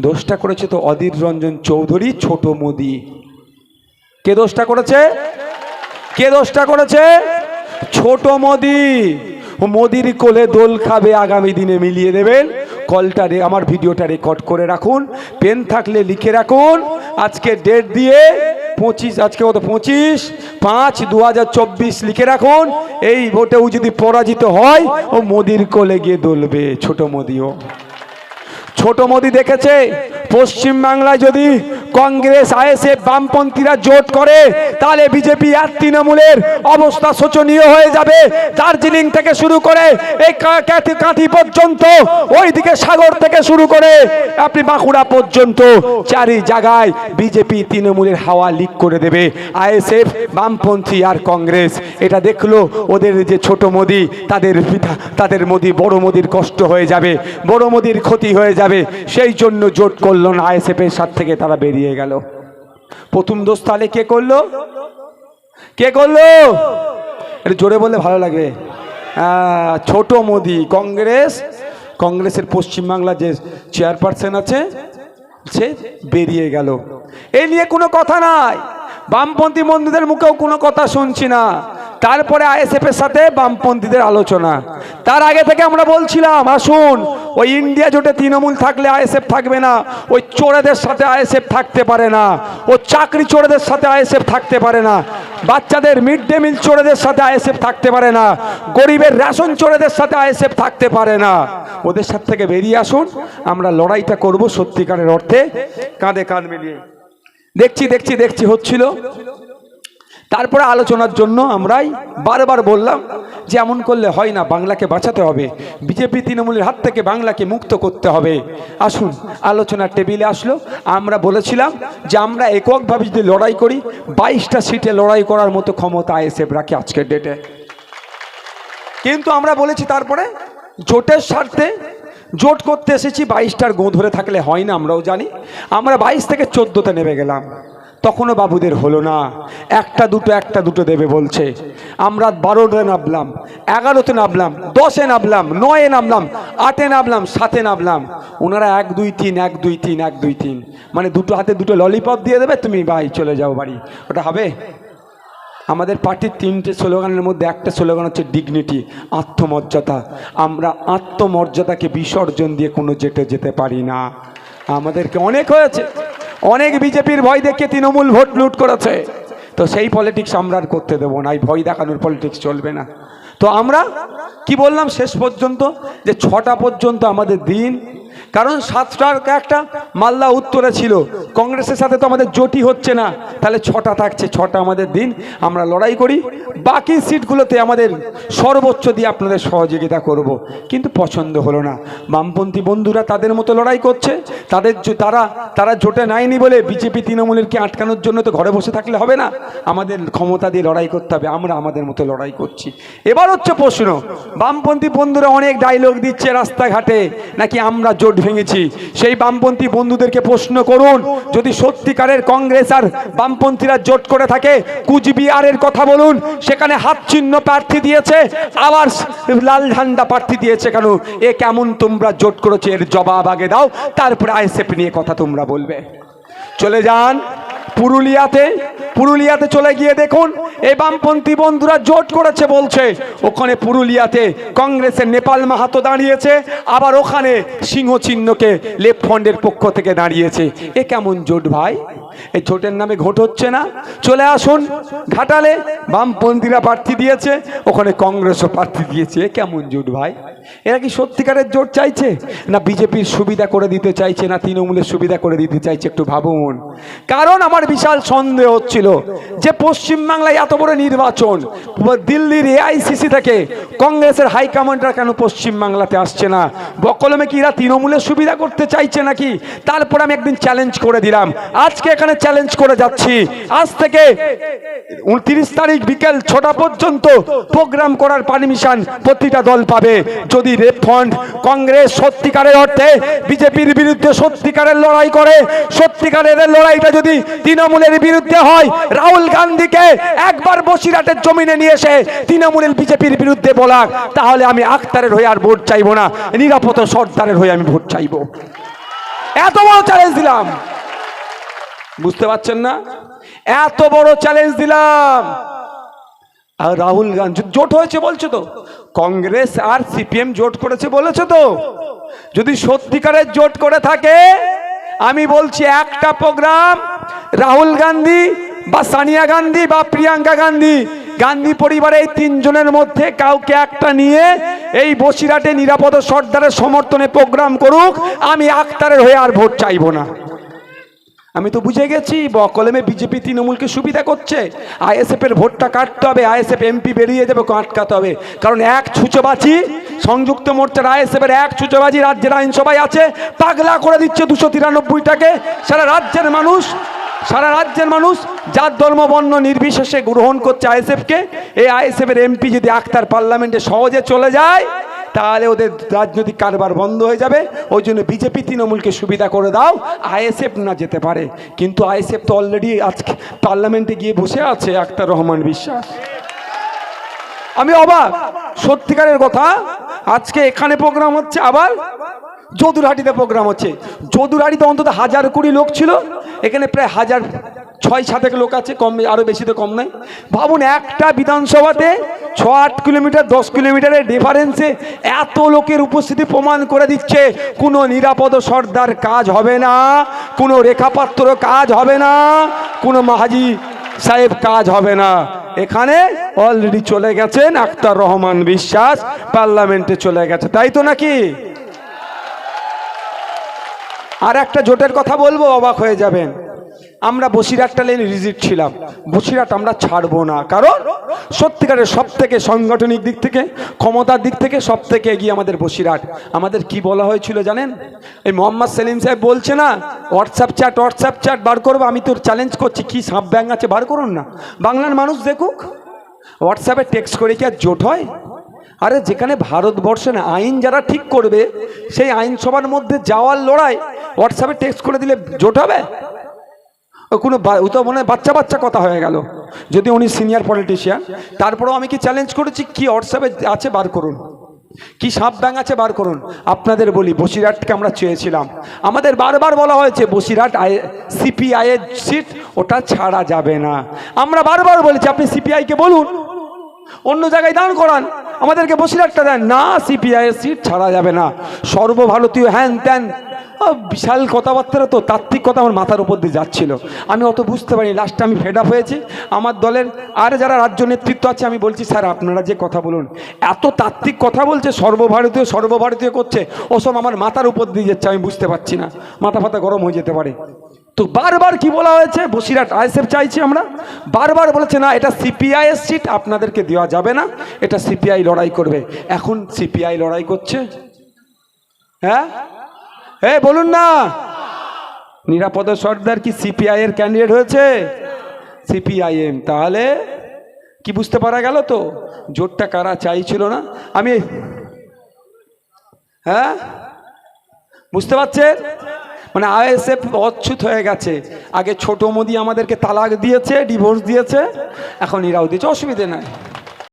দোষটা করেছে তো অধীর রঞ্জন চৌধুরী, ছোট মোদি। কে দোষটা করেছে? কে দোষটা করেছে? ছোট মোদি। মোদির কোলে দোল খাবে, আগামী দিনে মিলিয়ে দেবেন। কলটা আমার ভিডিওটা রেকর্ড করে রাখুন। পেন থাকলে লিখে রাখুন। আজকে ডেট দিয়ে পঁচিশ, আজকে কত? পঁচিশ। পাঁচ দু লিখে রাখুন। এই ভোটেও যদি পরাজিত হয়, ও মোদির কোলে গিয়ে দোলবে, ছোট মোদিও। ছোট মোদি দেখেছে পশ্চিম বাংলায় যদি কংগ্রেস, আইএসএফ বামপন্থীরা জোট করে, তাহলে বিজেপি আর তৃণমূলের অবস্থা শোচনীয় হয়ে যাবে। দার্জিলিং থেকে শুরু করে এই কাঁথি পর্যন্ত, ওইদিকে সাগর থেকে শুরু করে, আপনি বাঁকুড়া পর্যন্ত চারি জায়গায় বিজেপি তৃণমূলের হাওয়া লিক করে দেবে। আইএসএফ, বামপন্থী আর কংগ্রেস, এটা দেখল ওদের যে ছোট মোদি, তাদের পিতা, তাদের মোদি, বড় মোদির কষ্ট হয়ে যাবে, বড় মোদির ক্ষতি হয়ে যাবে, সেই জন্য জোট করল না আইএসএফ এর সাথ থেকে তারা বেরিয়ে গেল। প্রথম দোষ তাহলে কে করল? কে করল? এটা জোরে বললে ভালো লাগবে ছোট মোদি, কংগ্রেস। কংগ্রেসের পশ্চিমবাংলা যে চেয়ারপারসন আছে, সে বেরিয়ে গেল। এ নিয়ে কোনো কথা নাই। বামপন্থী বন্ধুদের মুখেও কোনো কথা শুনছি না। তারপরে আইএসএফ এর সাথে বামপন্থীদের আলোচনা। তার আগে থেকে আমরা বলছিলাম, আসুন, ওই ইন্ডিয়া জোটে তৃণমূল থাকলে আইএসএফ থাকবে না, ওই চোরেদের সাথে আইএসএফ থাকতে পারে না, ও চাকরি চোরেদের সাথে আইএসএফ থাকতে পারে না, বাচ্চাদের মিড ডে মিল চোরেদের সাথে আইএসএফ থাকতে পারে না, গরিবের রেশন চোরেদের সাথে আইএসএফ থাকতে পারে না। ওদের সাথে থেকে বেরিয়ে আসুন, আমরা লড়াইটা করব সত্যিকারের অর্থে, কাঁধে কাঁধ মিলিয়ে। দেখছি দেখছি দেখছি, হচ্ছিল। তারপরে আলোচনার জন্য আমরাই বারবার বললাম যে এমন করলে হয় না, বাংলাকে বাঁচাতে হবে। বিজেপি তৃণমূলের হাত থেকে বাংলাকে মুক্ত করতে হবে। আসুন, আলোচনার টেবিলে আসলো। আমরা বলেছিলাম যে আমরা এককভাবে যদি লড়াই করি, বাইশটা সিটে লড়াই করার মতো ক্ষমতা আইএসএফ রাখে আজকের ডেটে কিন্তু আমরা বলেছি তারপরে জোটের স্বার্থে জোট করতে এসেছি, বাইশটার গো ধরে থাকলে হয় না আমরাও জানি। আমরা বাইশ থেকে চোদ্দোতে নেমে গেলাম। তখনও বাবুদের হলো না। একটা দুটো একটা দুটো দেবে বলছে। আমরা বারোতে নামলাম, এগারোতে নামলাম, দশে নামলাম, নয়ে নামলাম, আটে নামলাম, সাতে নামলাম। ওনারা এক, দুই, তিন, এক, দুই, তিন, এক, দুই, তিন। মানে দুটো হাতে দুটো ললিপপ দিয়ে দেবে, তুমি ভাই চলে যাও বাড়ি। ওটা হবে? আমাদের পার্টির তিনটে স্লোগানের মধ্যে একটা স্লোগান হচ্ছে ডিগনিটি আত্মমর্যাদা। আমরা আত্মমর্যাদাকে বিসর্জন দিয়ে কোনো জেটে যেতে পারি না। আমাদেরকে অনেক হয়েছে। অনেক বিজেপির ভয় দেখে তৃণমূল ভোট লুট করেছে। তো সেই পলিটিক্স আমরা আর করতে দেবো না, এই ভয় দেখানোর পলিটিক্স চলবে না। তো আমরা কি বললাম শেষ পর্যন্ত? যে ছটা পর্যন্ত আমাদের দিন কারণ সাতটার একটা মালদা উত্তরে ছিল। কংগ্রেসের সাথে তো আমাদের জোটই হচ্ছে না। তাহলে ছটা থাকছে, ছটা আমাদের দিন। আমরা লড়াই করি। বাকি সিটগুলোতে আমাদের সর্বোচ্চ দিয়ে আপনাদের সহযোগিতা করব। কিন্তু পছন্দ হলো না। বামপন্থী বন্ধুরা তাদের মতো লড়াই করছে। তাদের তারা তারা জোটে নাইনি বলে বিজেপি তৃণমূলেরকে আটকানোর জন্য তো ঘরে বসে থাকলে হবে না। আমাদের ক্ষমতা দিয়ে লড়াই করতে হবে। আমরা আমাদের মতো লড়াই করছি। এবার হচ্ছে প্রশ্ন। বামপন্থী বন্ধুরা অনেক ডায়লগ দিচ্ছে রাস্তাঘাটে। নাকি আমরা জোট ভেঙেছি। সেই বামপন্থী বন্ধুদেরকে প্রশ্ন করুন, যদি সত্যিকারের কংগ্রেস আর বামপন্থীরা জোট করে থাকে, কুচবিহারের কথা বলুন, সেখানে হাত চিহ্ন প্রার্থী দিয়েছে, আবার লাল ঝান্ডা প্রার্থী দিয়েছে কেন? এ কেমন তোমরা জোট করেছে? এর জবাব আগে দাও, তারপরে আইসেপ নিয়ে কথা তোমরা বলবে। চলে যান পুরুলিয়াতে পুরুলিয়াতে চলে গিয়ে দেখুন এই বামপন্থী বন্ধুরা জোট করেছে বলছে। ওখানে পুরুলিয়াতে কংগ্রেসের নেপাল মাহাতো দাঁড়িয়েছে, আবার ওখানে সিংহ চিহ্নকে লেফট ফ্রন্টের পক্ষ থেকে দাঁড়িয়েছে। এ কেমন জোট ভাই? এই জোটের নামে ঘোট হচ্ছে না। চলে আসুন ঘাটালে। বামপন্থীরা প্রার্থী দিয়েছে, ওখানে কংগ্রেসও প্রার্থী দিয়েছে। কেমন জোট ভাই? এরা কি সত্যিকারের জোট চাইছে? না বিজেপির সুবিধা করে দিতে চাইছে, না তৃণমূলের সুবিধা করে দিতে চাইছে একটু ভাবুন। কারণ আমার বিশাল সন্দেহ হচ্ছিল যে পশ্চিমবাংলায় এত বড় নির্বাচন দিল্লির এআইসিসি থেকে কংগ্রেসের হাইকমান্ডরা কেন পশ্চিমবাংলাতে আসছে না? বকলমে কি এরা তৃণমূলের সুবিধা করতে চাইছে নাকি? তারপর আমি একদিন চ্যালেঞ্জ করে দিলাম। আজকে এখানে চ্যালেঞ্জ করে যাচ্ছি। আজ থেকে উনত্রিশ তারিখ বিকেল ছটা পর্যন্ত প্রোগ্রাম করার পারমিশন প্রতিটা দল পাবে। যদি রেপ ফান্ড কংগ্রেস সত্যিকারের অর্থে বিজেপির বিরুদ্ধে সত্যিকারের লড়াই করে, সত্যিকারের লড়াইটা যদি তৃণমূলের বিরুদ্ধে হয়, রাহুল গান্ধীকে একবার বসিরহাটের জমিনে নিয়ে এসে তৃণমূলের বিজেপির বিরুদ্ধে বলাক, তাহলে আমি আখতারের হয়ে আর ভোট চাইব না। নিরাপদ সর্দারের হয়ে আমি ভোট চাইব। এত বড় চ্যালেঞ্জ দিলাম। বুঝতে পারছেন না? এত বড় চ্যালেঞ্জ দিলাম। আর রাহুল গান্ধী, জোট হয়েছে বলছো তো? কংগ্রেস আর সিপিএম জোট করেছে বলেছ তো? যদি সত্যিকারের জোট করে থাকে, আমি বলছি একটা প্রোগ্রাম রাহুল গান্ধী বা সানিয়া গান্ধী বা প্রিয়াঙ্কা গান্ধী গান্ধী পরিবারের এই তিনজনের মধ্যে কাউকে একটা নিয়ে এই বসিরহাটে নিরাপদ সর্দারের সমর্থনে প্রোগ্রাম করুক, আমি আক্তারের হয়ে আর ভোট চাইব না। আমি তো বুঝে গেছি, বকলমে বিজেপি তৃণমূলকে সুবিধা করছে। আইএসএফ এর ভোটটা কাটতে হবে, আইএসএফ এমপি বেরিয়ে যাবে আটকাতে হবে। কারণ এক ছুচোবাজি, সংযুক্ত মোর্চার আইএসএফ এর এক ছুচোবাজি রাজ্যের আইনসভায় আছে, পাগলা করে দিচ্ছে দুশো তিরানব্বইটাকে। সারা রাজ্যের মানুষ, সারা রাজ্যের মানুষ যার ধর্ম, বর্ণ নির্বিশেষে গ্রহণ করছে আইএসএফকে এই আইএসএফ এর এমপি যদি আক্তার পার্লামেন্টে সহজে চলে যায় তাহলে ওদের রাজনৈতিক কারবার বন্ধ হয়ে যাবে। ওই জন্য বিজেপি তৃণমূলকে সুবিধা করে দাও। আইএসএফ না যেতে পারে। কিন্তু আইএসএফ তো অলরেডি আজকে পার্লামেন্টে গিয়ে বসে আছে, আক্তার রহমান বিশ্বাস। আমি অবাক। সত্যিকারের কথা, আজকে এখানে প্রোগ্রাম হচ্ছে, আবার যদুরহাটিতে প্রোগ্রাম হচ্ছে। যদুরহাটিতে অন্তত হাজার কুড়ি লোক ছিল। এখানে প্রায় হাজার ছয় সাতেক লোক আছে, কম আরও বেশি তো কম নাই। ভাবুন, একটা বিধানসভাতে ছ আট কিলোমিটার, দশ কিলোমিটারের ডিফারেন্সে এত লোকের উপস্থিতি প্রমাণ করে দিচ্ছে। কোনো নিরাপদ সর্দার কাজ হবে না, কোনো রেখাপাত্র কাজ হবে না, কোনো মাহাজি সাহেব কাজ হবে না। এখানে অলরেডি চলে গেছেন আক্তার রহমান বিশ্বাস, পার্লামেন্টে চলে গেছে, তাই তো নাকি? আর একটা জোটের কথা বলব, অবাক হয়ে যাবেন। আমরা বসিরহাটটা লেন রিজিট ছিলাম। বসিরহাট আমরা ছাড়বো না। কারণ সত্যিকারের সব থেকে সাংগঠনিক দিক থেকে, ক্ষমতার দিক থেকে সব থেকে এগিয়ে আমাদের বসিরহাট। আমাদের কি বলা হয়েছিল জানেন? এই মোহাম্মদ সেলিম সাহেব বলছে না হোয়াটসঅ্যাপ চ্যাট হোয়াটসঅ্যাপ চ্যাট বার করব, আমি তোর চ্যালেঞ্জ করছি, কি সাপ ব্যাং আছে বার করুন না। বাংলার মানুষ দেখুক হোয়াটসঅ্যাপে টেক্সট করে কি আর জোট হয়? আরে যেখানে ভারতবর্ষে না আইন যারা ঠিক করবে, সেই আইনসভার মধ্যে যাওয়ার লড়াই হোয়াটসঅ্যাপে টেক্সট করে দিলে জোট হবে? কোনো ও তো মনে বাচ্চা বাচ্চা কথা হয়ে গেল। যদি উনি সিনিয়র পলিটিশিয়ান তারপরেও আমি কি চ্যালেঞ্জ করেছি? কি হোয়াটসঅ্যাপে আছে বার করুন। কি সাপ ব্যাং আছে বার করুন। আপনাদের বলি, বসিরহাটকে আমরা চেয়েছিলাম। আমাদের বারবার বলা হয়েছে, বসিরহাট আই সিপিআই এর সিট ওটা ছাড়া যাবে না। আমরা বারবার বলেছি, আপনি সিপিআইকে বলুন। অন্য জায়গায় দান করান। আমাদেরকে বসিরহাটটা দেন। না সিপিআই এর সিট ছাড়া যাবে না। সর্বভারতীয় হ্যান ত্যান। বিশাল কথাবার্তা তো তাত্ত্বিক কথা আমার মাথার উপর দিয়ে যাচ্ছিল। আমি অত বুঝতে পারিনি। লাস্টে আমি ফেড আপ হয়েছি। আমার দলের আর যারা রাজ্য নেতৃত্ব আছে, আমি বলছি, স্যার, আপনারা যে কথা বলুন, এত তাত্ত্বিক কথা বলছে, সর্বভারতীয় সর্বভারতীয় করছে, ওসব আমার মাথার উপর দিয়ে যাচ্ছে, আমি বুঝতে পারছি না। মাথা ফাতা গরম হয়ে যেতে পারে। তো বারবার কি বলা হয়েছে? বসিরহাট আইএসএফ চাইছি আমরা। বারবার বলেছে, না, এটা সিপিআই এর সিট, আপনাদেরকে দেওয়া যাবে না। এটা সিপিআই লড়াই করবে। এখন সিপিআই লড়াই করছে। হ্যাঁ? এ, বলুন না। নিরাপদ সর্দার কি সিপিআই এর ক্যান্ডিডেট হয়েছে? সিপিআইএম। তাহলে কি বুঝতে পারা গেল তো? জোটটা কারা চাইছিল না? আমি হ্যাঁ? বুঝতে পারছেন? মানে আইএসএফ অচ্ছুত হয়ে গেছে। আগে ছোট মোদি আমাদেরকে তালাক দিয়েছে ডিভোর্স দিয়েছে, এখন এরাও দিয়েছে, অসুবিধে নাই।